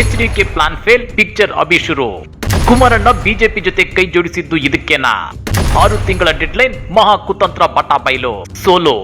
H K plan fail picture ಅಭಿಶುರು ಕುಮಾರಣ್ಣ BJP ಜೊತೆ ಕೈ ಜೋಡಿಸಿದ್ದು ಇದಕ್ಕೇನಾ? ಆರು ತಿಂಗಳ ಡೆಡ್ಲೈನ್ ಮಹಾ ಕುತಂತ್ರ ಬಟಾ ಬಯಲು ಸೋಲು.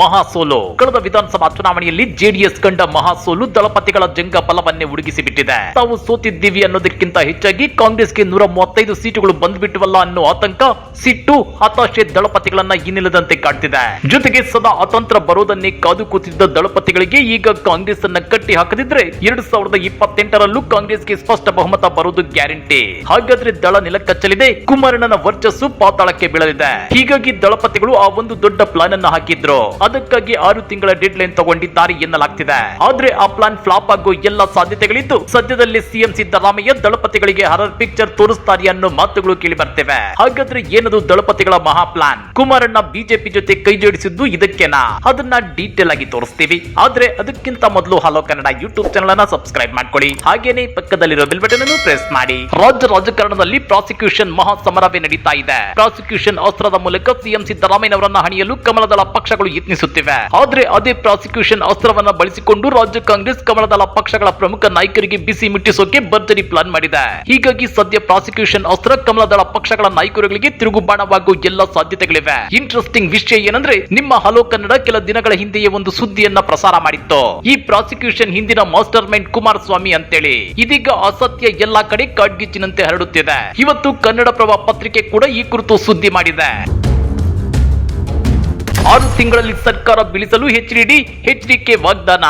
ಮಹಾ ಸೋಲು ಕಳೆದ ವಿಧಾನಸಭಾ ಚುನಾವಣೆಯಲ್ಲಿ ಜೆಡಿಎಸ್ ಕಂಡ ಮಹಾ ಸೋಲು ದಳಪತಿಗಳ ಜಂಗ ಬಲವನ್ನೇ ಉಡುಗಿಸಿ ಬಿಟ್ಟಿದೆ ತಾವು ಸೋತಿದ್ದೀವಿ ಅನ್ನೋದಕ್ಕಿಂತ ಹೆಚ್ಚಾಗಿ ಕಾಂಗ್ರೆಸ್ಗೆ ನೂರ ಮೂವತ್ತೈದು ಸೀಟುಗಳು ಬಂದ್ಬಿಟ್ಟವಲ್ಲ ಅನ್ನೋ ಆತಂಕ ಸಿಟ್ಟು, ಹತಾಶೆ ದಳಪತಿಗಳನ್ನ ಇನ್ನಿಲ್ಲದಂತೆ ಕಾಡ್ತಿದೆ ಜೊತೆಗೆ ಸದಾ ಅತಂತ್ರ ಬರೋದನ್ನೇ ಕಾದು ಕೂತಿದ್ದ ದಳಪತಿಗಳಿಗೆ ಈಗ ಕಾಂಗ್ರೆಸ್ ಅನ್ನ ಕಟ್ಟಿ ಹಾಕದಿದ್ರೆ ಎರಡ್ ಸಾವಿರದ ಇಪ್ಪತ್ತೆಂಟರಲ್ಲೂ ಕಾಂಗ್ರೆಸ್ಗೆ ಸ್ಪಷ್ಟ ಬಹುಮತ ಬರೋದು ಗ್ಯಾರಂಟಿ. ಹಾಗಾದ್ರೆ ದಳ ನೆಲಕಚ್ಚಲಿದೆ, ಕುಮಾರಣ್ಣನ ವರ್ಚಸ್ಸು ಪಾತಾಳಕ್ಕೆ ಬೀಳಲಿದೆ. ಹೀಗಾಗಿ ದಳಪತಿಗಳು ಆ ಒಂದು ದೊಡ್ಡ ಪ್ಲಾನ್ ಅನ್ನ ಹಾಕಿದ್ರು. ಅದಕ್ಕಾಗಿ ಆರು ತಿಂಗಳ ಡೆಡ್ ಲೈನ್ ತಗೊಂಡಿದ್ದಾರೆ ಎನ್ನಲಾಗ್ತಿದೆ. ಆದ್ರೆ ಆ ಪ್ಲಾನ್ ಫ್ಲಾಪ್ ಆಗೋ ಎಲ್ಲ ಸಾಧ್ಯತೆಗಳಿದ್ದು, ಸದ್ಯದಲ್ಲಿ ಸಿಎಂ ಸಿದ್ದರಾಮಯ್ಯ ದಳಪತಿಗಳಿಗೆ ಹರರ್ ಪಿಕ್ಚರ್ ತೋರಿಸ್ತಾರೆ ಅನ್ನೋ ಮಾತುಗಳು ಕೇಳಿ ಬರ್ತೇವೆ ಹಾಗಾದ್ರೆ ಏನದು ದಳಪತಿಗಳ ಮಹಾ ಪ್ಲಾನ್ ಕುಮಾರಣ್ಣ ಬಿಜೆಪಿ ಜೊತೆ ಕೈ ಜೋಡಿಸಿದ್ದು ಇದಕ್ಕೇನಾ? ಅದನ್ನ ಡೀಟೇಲ್ ಆಗಿ ತೋರಿಸ್ತೀವಿ. ಆದ್ರೆ ಅದಕ್ಕಿಂತ ಮೊದಲು ಹಲೋ ಕನ್ನಡ ಯೂಟ್ಯೂಬ್ ಚಾನಲ್ ಅನ್ನ ಸಬ್ಸ್ಕ್ರೈಬ್ ಮಾಡ್ಕೊಳ್ಳಿ. ಹಾಗೇನೆ ಪಕ್ಕದಲ್ಲಿರೋ ಬೆಲ್ ಬಟನ್ ಅನ್ನು ಪ್ರೆಸ್ ಮಾಡಿ. ರಾಜ್ಯ ರಾಜಕಾರಣದಲ್ಲಿ ಪ್ರಾಸಿಕ್ಯೂಷನ್ ಮಹಾ ಸಮರವೇ ನಡೀತಾ ಇದೆ. ಪ್ರಾಸಿಕ್ಯೂಷನ್ ಅಸ್ತ್ರದ ಮೂಲಕ ಸಿಎಂ ಸಿದ್ದರಾಮಯ್ಯನವರನ್ನ ಹಣಿಯಲು ಕಮಲದಳ ಪಕ್ಷಗಳು ಯತ್ನಿಸುತ್ತಿವೆ ಆದ್ರೆ ಅದೇ ಪ್ರಾಸಿಕ್ಯೂಷನ್ ಅಸ್ತ್ರವನ್ನ ಬಳಸಿಕೊಂಡು ರಾಜ್ಯ ಕಾಂಗ್ರೆಸ್ ಕಮಲದಳ ಪಕ್ಷಗಳ ಪ್ರಮುಖ ನಾಯಕರಿಗೆ ಬಿಸಿ ಮುಟ್ಟಿಸೋಕೆ ಭರ್ಜರಿ ಪ್ಲಾನ್ ಮಾಡಿದೆ. ಹೀಗಾಗಿ ಸದ್ಯ ಪ್ರಾಸಿಕ್ಯೂಷನ್ ಅಸ್ತ್ರ ಕಮಲದಳ ಪಕ್ಷಗಳ ನಾಯಕರುಗಳಿಗೆ ತಿರುಗುಬಾಣವಾಗುವ ಎಲ್ಲ ಸಾಧ್ಯತೆಗಳಿವೆ. ಇಂಟ್ರೆಸ್ಟಿಂಗ್ ವಿಷಯ ಏನಂದ್ರೆ, ನಿಮ್ಮ ಹಲೋ ಕನ್ನಡ ಕೆಲ ದಿನಗಳ ಹಿಂದೆಯೇ ಒಂದು ಸುದ್ದಿಯನ್ನ ಪ್ರಸಾರ ಮಾಡಿತ್ತು. ಈ ಪ್ರಾಸಿಕ್ಯೂಷನ್ ಹಿಂದಿನ ಮಾಸ್ಟರ್ ಮೈಂಡ್ ಕುಮಾರಸ್ವಾಮಿ ಅಂತೇಳಿ. ಇದೀಗ ಅಸತ್ಯ ಎಲ್ಲಾ ಕಡೆ ಕಾಡ್ಗಿಚ್ಚಿನಂತೆ ಹರಡುತ್ತಿದೆ. ಇವತ್ತು ಕನ್ನಡಪ್ರಭ ಪತ್ರಿಕೆ ಕೂಡ ಈ ಕುರಿತು ಸುದ್ದಿ ಮಾಡಿದೆ. ಆರು ತಿಂಗಳಲ್ಲಿ ಸರ್ಕಾರ ಬೀಳಿಸಲು ಎಚ್ಡಿಡಿ ಎಚ್ಡಿಕೆ ವಾಗ್ದಾನ.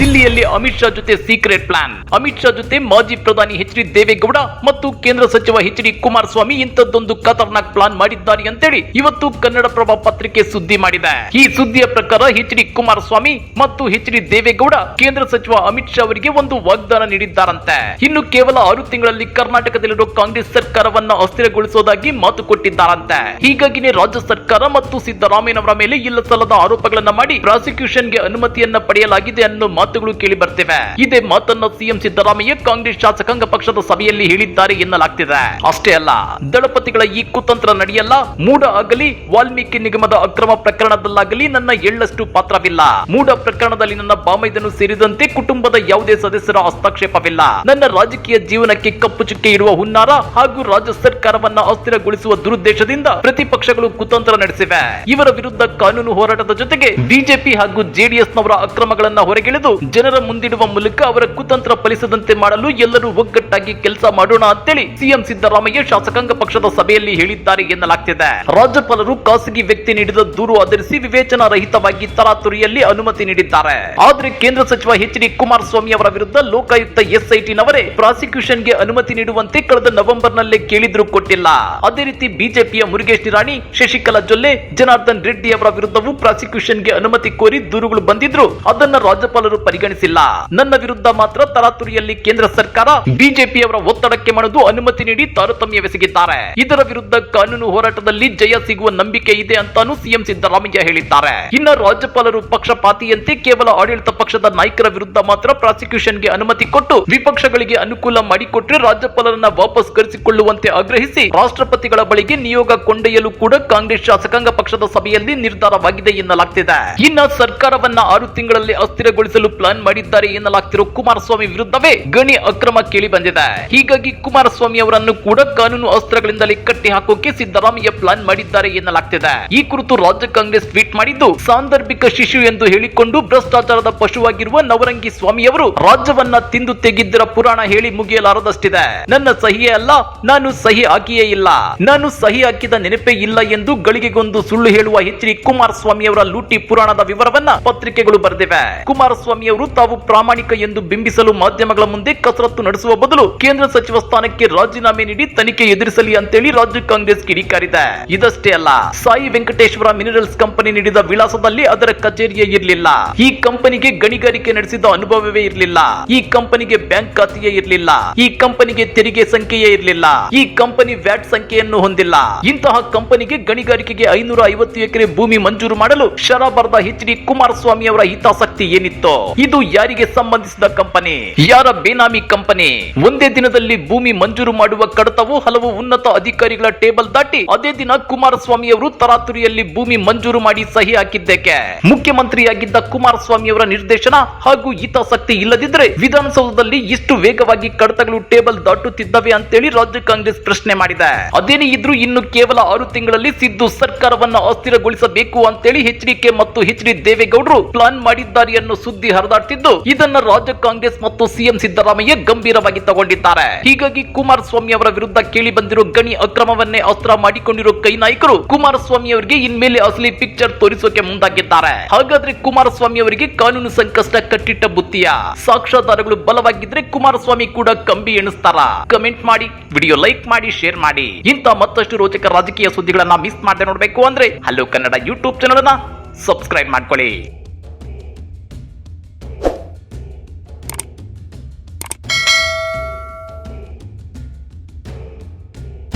ದಿಲ್ಲಿಯಲ್ಲಿ ಅಮಿತ್ ಶಾ ಜೊತೆ ಸೀಕ್ರೆಟ್ ಪ್ಲಾನ್ ಅಮಿತ್ ಶಾ ಜೊತೆ ಮಾಜಿ ಪ್ರಧಾನಿ ಎಚ್ ಡಿ ದೇವೇಗೌಡ ಮತ್ತು ಕೇಂದ್ರ ಸಚಿವ ಎಚ್ ಡಿ ಕುಮಾರಸ್ವಾಮಿ ಇಂಥದ್ದೊಂದು ಖತರ್ನಾಕ್ ಪ್ಲಾನ್ ಮಾಡಿದ್ದಾರೆ ಅಂತೇಳಿ ಇವತ್ತು ಕನ್ನಡಪ್ರಭ ಪತ್ರಿಕೆ ಸುದ್ದಿ ಮಾಡಿದೆ. ಈ ಸುದ್ದಿಯ ಪ್ರಕಾರ ಎಚ್ ಡಿ ಕುಮಾರಸ್ವಾಮಿ ಮತ್ತು ಎಚ್ ಡಿ ದೇವೇಗೌಡ ಕೇಂದ್ರ ಸಚಿವ ಅಮಿತ್ ಶಾ ಅವರಿಗೆ ಒಂದು ವಾಗ್ದಾನ ನೀಡಿದ್ದಾರಂತೆ. ಇನ್ನು ಕೇವಲ ಆರು ತಿಂಗಳಲ್ಲಿ ಕರ್ನಾಟಕದಲ್ಲಿರುವ ಕಾಂಗ್ರೆಸ್ ಸರ್ಕಾರವನ್ನ ಅಸ್ಥಿರಗೊಳಿಸೋದಾಗಿ ಮಾತು ಕೊಟ್ಟಿದ್ದಾರಂತೆ. ಹೀಗಾಗಿನೇ ರಾಜ್ಯ ಸರ್ಕಾರ ಮತ್ತು ಸಿದ್ದರಾಮಯ್ಯನವರ ಮೇಲೆ ಇಲ್ಲ ಸಲ್ಲದ ಆರೋಪಗಳನ್ನ ಮಾಡಿ ಪ್ರಾಸಿಕ್ಯೂಷನ್ಗೆ ಅನುಮತಿಯನ್ನ ಪಡೆಯಲಾಗಿದೆ ಅನ್ನೋ ಮಾತುಗಳು ಕೇಳಿ ಬರ್ತಿವೆ. ಇದೇ ಮಾತನ್ನ ಸಿಎಂ ಸಿದ್ದರಾಮಯ್ಯ ಕಾಂಗ್ರೆಸ್ ಶಾಸಕಾಂಗ ಪಕ್ಷದ ಸಭೆಯಲ್ಲಿ ಹೇಳಿದ್ದಾರೆ ಎನ್ನಲಾಗ್ತಿದೆ. ಅಷ್ಟೇ ಅಲ್ಲ, ದಳಪತಿಗಳ ಈ ಕುತಂತ್ರ ನಡೆಯಲ್ಲ, ಮೂಡ ಆಗಲಿ, ವಾಲ್ಮೀಕಿ ನಿಗಮದ ಅಕ್ರಮ ಪ್ರಕರಣದಲ್ಲಾಗಲಿ ನನ್ನ ಎಳ್ಳಷ್ಟು ಪಾತ್ರವಿಲ್ಲ. ಮೂಡ ಪ್ರಕರಣದಲ್ಲಿ ನನ್ನ ಬಾಮೈದನು ಸೇರಿದಂತೆ ಕುಟುಂಬದ ಯಾವುದೇ ಸದಸ್ಯರ ಹಸ್ತಕ್ಷೇಪವಿಲ್ಲ. ನನ್ನ ರಾಜಕೀಯ ಜೀವನಕ್ಕೆ ಕಪ್ಪು ಚುಕ್ಕೆ ಇರುವ ಹುನ್ನಾರ ಹಾಗೂ ರಾಜ್ಯ ಸರ್ಕಾರವನ್ನ ಅಸ್ಥಿರಗೊಳಿಸುವ ದುರುದ್ದೇಶದಿಂದ ಪ್ರತಿಪಕ್ಷಗಳು ಕುತಂತ್ರ ನಡೆಸಿವೆ. ಇವರ ವಿರುದ್ಧ ಕಾನೂನು ಹೋರಾಟದ ಜೊತೆಗೆ ಬಿಜೆಪಿ ಹಾಗೂ ಜೆಡಿಎಸ್ ನವರ ಅಕ್ರಮಗಳನ್ನ ಹೊರಗೆಳೆದು ಜನರ ಮುಂದಿಡುವ ಮೂಲಕ ಅವರ ಕುತಂತ್ರ ಫಲಿಸದಂತೆ ಮಾಡಲು ಎಲ್ಲರೂ ಒಗ್ಗಟ್ಟಾಗಿ ಕೆಲಸ ಮಾಡೋಣ ಅಂತೇಳಿ ಸಿಎಂ ಸಿದ್ದರಾಮಯ್ಯ ಶಾಸಕಾಂಗ ಪಕ್ಷದ ಸಭೆಯಲ್ಲಿ ಹೇಳಿದ್ದಾರೆ ಎನ್ನಲಾಗ್ತಿದೆ. ರಾಜ್ಯಪಾಲರು ಖಾಸಗಿ ವ್ಯಕ್ತಿ ನೀಡಿದ ದೂರು ಆಧರಿಸಿ ವಿವೇಚನಾ ರಹಿತವಾಗಿ ತರಾತುರಿಯಲ್ಲಿ ಅನುಮತಿ ನೀಡಿದ್ದಾರೆ. ಆದ್ರೆ ಕೇಂದ್ರ ಸಚಿವ ಎಚ್ ಡಿ ಕುಮಾರಸ್ವಾಮಿ ಅವರ ವಿರುದ್ಧ ಲೋಕಾಯುಕ್ತ ಎಸ್ಐಟಿ ನವರೇ ಪ್ರಾಸಿಕ್ಯೂಷನ್ಗೆ ಅನುಮತಿ ನೀಡುವಂತೆ ಕಳೆದ ನವೆಂಬರ್ ನಲ್ಲೇ ಕೇಳಿದ್ರು ಕೊಟ್ಟಿಲ್ಲ. ಅದೇ ರೀತಿ ಬಿಜೆಪಿಯ ಮುರುಗೇಶ್ ನಿರಾಣಿ, ಶಶಿಕಲಾ ಜೊಲ್ಲೆ, ಜನಾರ್ದನ್ ರೆಡ್ಡಿ ಅವರ ವಿರುದ್ಧವೂ ಪ್ರಾಸಿಕ್ಯೂಷನ್ಗೆ ಅನುಮತಿ ಕೋರಿ ದೂರುಗಳು ಬಂದಿದ್ರು ಅದನ್ನ ರಾಜ್ಯಪಾಲರು ಪರಿಗಣಿಸಿಲ್ಲ. ನನ್ನ ವಿರುದ್ಧ ಮಾತ್ರ ತರಾತುರಿಯಲ್ಲಿ ಕೇಂದ್ರ ಸರ್ಕಾರ ಬಿಜೆಪಿಯವರ ಒತ್ತಡಕ್ಕೆ ಮಣಿದು ಅನುಮತಿ ನೀಡಿ ತಾರತಮ್ಯವೆಸಗಿದ್ದಾರೆ ಇದರ ವಿರುದ್ಧ ಕಾನೂನು ಹೋರಾಟದಲ್ಲಿ ಜಯ ಸಿಗುವ ನಂಬಿಕೆ ಇದೆ ಅಂತಾನು ಸಿಎಂ ಸಿದ್ದರಾಮಯ್ಯ ಹೇಳಿದ್ದಾರೆ. ಇನ್ನ ರಾಜ್ಯಪಾಲರು ಪಕ್ಷಪಾತಿಯಂತೆ ಕೇವಲ ಆಡಳಿತ ಪಕ್ಷದ ನಾಯಕರ ವಿರುದ್ಧ ಮಾತ್ರ ಪ್ರಾಸಿಕ್ಯೂಷನ್ಗೆ ಅನುಮತಿ ಕೊಟ್ಟು ವಿಪಕ್ಷಗಳಿಗೆ ಅನುಕೂಲ ಮಾಡಿಕೊಟ್ರೆ ರಾಜ್ಯಪಾಲರನ್ನ ವಾಪಸ್ ಕರೆಸಿಕೊಳ್ಳುವಂತೆ ಆಗ್ರಹಿಸಿ ರಾಷ್ಟ್ರಪತಿಗಳ ಬಳಿಗೆ ನಿಯೋಗ ಕೊಂಡೊಯ್ಯಲು ಕೂಡ ಕಾಂಗ್ರೆಸ್ ಶಾಸಕಾಂಗ ಪಕ್ಷದ ಸಭೆಯಲ್ಲಿ ನಿರ್ಧಾರವಾಗಿದೆ ಎನ್ನಲಾಗ್ತಿದೆ. ಇನ್ನ ಸರ್ಕಾರವನ್ನ ಆರು ತಿಂಗಳಲ್ಲಿ ಅಸ್ಥಿರಗೊಳಿಸಲು ಪ್ಲಾನ್ ಮಾಡಿದ್ದಾರೆ ಎನ್ನಲಾಗ್ತಿರೋ ಕುಮಾರಸ್ವಾಮಿ ವಿರುದ್ಧವೇ ಗಣಿ ಅಕ್ರಮ ಕೇಳಿ ಬಂದಿದೆ. ಹೀಗಾಗಿ ಕುಮಾರಸ್ವಾಮಿ ಅವರನ್ನು ಕೂಡ ಕಾನೂನು ಅಸ್ತ್ರಗಳಿಂದಲೇ ಕಟ್ಟಿ ಹಾಕೋಕೆ ಸಿದ್ದರಾಮಯ್ಯ ಪ್ಲಾನ್ ಮಾಡಿದ್ದಾರೆ ಎನ್ನಲಾಗ್ತಿದೆ. ಈ ಕುರಿತು ರಾಜ್ಯ ಕಾಂಗ್ರೆಸ್ ಟ್ವೀಟ್ ಮಾಡಿದ್ದು, ಸಾಂದರ್ಭಿಕ ಶಿಶು ಎಂದು ಹೇಳಿಕೊಂಡು ಭ್ರಷ್ಟಾಚಾರದ ಪಶುವಾಗಿರುವ ನವರಂಗಿ ಸ್ವಾಮಿಯವರು ರಾಜ್ಯವನ್ನ ತಿಂದು ತೆಗೆದಿರ ಪುರಾಣ ಹೇಳಿ ಮುಗಿಯಲಾರದಷ್ಟಿದೆ. ನನ್ನ ಸಹಿಯೇ ಅಲ್ಲ, ನಾನು ಸಹಿ ಹಾಕಿಯೇ ಇಲ್ಲ. ನಾನು ಸಹಿ ಹಾಕಿದ ನೆನಪೇ ಇಲ್ಲ ಎಂದು ಗಳಿಗೆಗೊಂದು ಸುಳ್ಳು ಹೇಳುವ ಹೆಚ್ಚಿನ ಕುಮಾರಸ್ವಾಮಿ ಅವರ ಲೂಟಿ ಪುರಾಣದ ವಿವರವನ್ನ ಪತ್ರಿಕೆಗಳು ಬರೆದಿವೆ. ಕುಮಾರಸ್ವಾಮಿ ಅವರು ತಾವು ಪ್ರಾಮಾಣಿಕ ಎಂದು ಬಿಂಬಿಸಲು ಮಾಧ್ಯಮಗಳ ಮುಂದೆ ಕಸರತ್ತು ನಡೆಸುವ ಬದಲು ಕೇಂದ್ರ ಸಚಿವ ಸ್ಥಾನಕ್ಕೆ ರಾಜೀನಾಮೆ ನೀಡಿ ತನಿಖೆ ಎದುರಿಸಲಿ ಅಂತೇಳಿ ರಾಜ್ಯ ಕಾಂಗ್ರೆಸ್ ಕಿಡಿಕಾರಿದೆ. ಇದಷ್ಟೇ ಅಲ್ಲ, ಸಾಯಿ ವೆಂಕಟೇಶ್ವರ ಮಿನರಲ್ಸ್ ಕಂಪನಿ ನೀಡಿದ ವಿಳಾಸದಲ್ಲಿ ಅದರ ಕಚೇರಿಯೇ ಇರಲಿಲ್ಲ. ಈ ಕಂಪನಿಗೆ ಗಣಿಗಾರಿಕೆ ನಡೆಸಿದ ಅನುಭವವೇ ಇರಲಿಲ್ಲ. ಈ ಕಂಪನಿಗೆ ಬ್ಯಾಂಕ್ ಖಾತೆಯೇ ಇರಲಿಲ್ಲ. ಈ ಕಂಪನಿಗೆ ತೆರಿಗೆ ಸಂಖ್ಯೆಯೇ ಇರಲಿಲ್ಲ. ಈ ಕಂಪನಿ ವ್ಯಾಟ್ ಸಂಖ್ಯೆಯನ್ನು ಹೊಂದಿಲ್ಲ. ಇಂತಹ ಕಂಪನಿಗೆ ಗಣಿಗಾರಿಕೆಗೆ ಐನೂರ ಐವತ್ತು ಎಕರೆ ಭೂಮಿ ಮಂಜೂರು ಮಾಡಲು ಶರ ಬರೆದ ಎಚ್ ಡಿ ಕುಮಾರಸ್ವಾಮಿ ಅವರ ಹಿತಾಸಕ್ತಿ ಏನಿತ್ತು? ಇದು ಯಾರಿಗೆ ಸಂಬಂಧಿಸಿದ ಕಂಪನಿ? ಯಾರ ಬೇನಾಮಿ ಕಂಪನಿ? ಒಂದೇ ದಿನದಲ್ಲಿ ಭೂಮಿ ಮಂಜೂರು ಮಾಡುವ ಕಡತವು ಹಲವು ಉನ್ನತ ಅಧಿಕಾರಿಗಳ ಟೇಬಲ್ ದಾಟಿ ಅದೇ ದಿನ ಕುಮಾರಸ್ವಾಮಿ ಅವರು ತರಾತುರಿಯಲ್ಲಿ ಭೂಮಿ ಮಂಜೂರು ಮಾಡಿ ಸಹಿ ಹಾಕಿದ್ದಕ್ಕೆ. ಮುಖ್ಯಮಂತ್ರಿಯಾಗಿದ್ದ ಕುಮಾರಸ್ವಾಮಿ ಅವರ ನಿರ್ದೇಶನ ಹಾಗೂ ಹಿತಾಸಕ್ತಿ ಇಲ್ಲದಿದ್ರೆ ವಿಧಾನಸೌಧದಲ್ಲಿ ಇಷ್ಟು ವೇಗವಾಗಿ ಕಡತಗಳು ಟೇಬಲ್ ದಾಟುತ್ತಿದ್ದವೆ ಅಂತೇಳಿ ರಾಜ್ಯ ಕಾಂಗ್ರೆಸ್ ಪ್ರಶ್ನೆ ಮಾಡಿದೆ. ಅದೇನೇ ಇದ್ರೂ ಇನ್ನು ಕೇವಲ ಆರು ತಿಂಗಳಲ್ಲಿ ಸಿದ್ದು ಸರ್ಕಾರವನ್ನ ಅಸ್ಥಿರಗೊಳಿಸಬೇಕು ಅಂತೇಳಿ ಎಚ್ಡಿಕೆ ಮತ್ತು ಎಚ್ ಡಿ ದೇವೇಗೌಡರು ಪ್ಲಾನ್ ಮಾಡಿದ್ದಾರೆ ಅನ್ನೋ ಸುದ್ದಿ ಹರಿದಾಡ್ತಿದ್ದು. ಇದನ್ನ ರಾಜ್ಯ ಕಾಂಗ್ರೆಸ್ ಮತ್ತು ಸಿಎಂ ಸಿದ್ದರಾಮಯ್ಯ ಗಂಭೀರವಾಗಿ ತಗೊಂಡಿದ್ದಾರೆ. ಹೀಗಾಗಿ ಕುಮಾರಸ್ವಾಮಿ ಅವರ ವಿರುದ್ಧ ಕೇಳಿ ಬಂದಿರೋ ಗಣಿ ಅಕ್ರಮವನ್ನೇ ಅಸ್ತ್ರ ಮಾಡಿಕೊಂಡಿರೋ ಕೈ ನಾಯಕರು ಕುಮಾರಸ್ವಾಮಿ ಅವರಿಗೆ ಇನ್ಮೇಲೆ ಅಸಲಿ ಪಿಕ್ಚರ್ ತೋರಿಸೋಕೆ ಮುಂದಾಗಿದ್ದಾರೆ. ಹಾಗಾದ್ರೆ ಕುಮಾರಸ್ವಾಮಿ ಅವರಿಗೆ ಕಾನೂನು ಸಂಕಷ್ಟ ಕಟ್ಟಿಟ್ಟ ಬುತ್ತಿಯ. ಸಾಕ್ಷ್ಯಾಧಾರಗಳು ಬಲವಾಗಿದ್ರೆ ಕುಮಾರಸ್ವಾಮಿ ಕೂಡ ಕಂಬಿ ಎಣಿಸ್ತಾರ. ಕಮೆಂಟ್ ಮಾಡಿ, ವಿಡಿಯೋ ಲೈಕ್ ಮಾಡಿ, ಶೇರ್ ಮಾಡಿ. ಇಂತ ಮತ್ತಷ್ಟು ರೋಚಕ ರಾಜಕೀಯ ಸುದ್ದಿಗಳನ್ನ ಮಿಸ್ ಮಾಡದೆ ನೋಡ್ಬೇಕು ಅಂದ್ರೆ ಹಲೋ ಕನ್ನಡ ಯೂಟ್ಯೂಬ್ ಚಾನಲ್ ಅನ್ನ ಸಬ್ಸ್ಕ್ರೈಬ್ ಮಾಡ್ಕೊಳ್ಳಿ.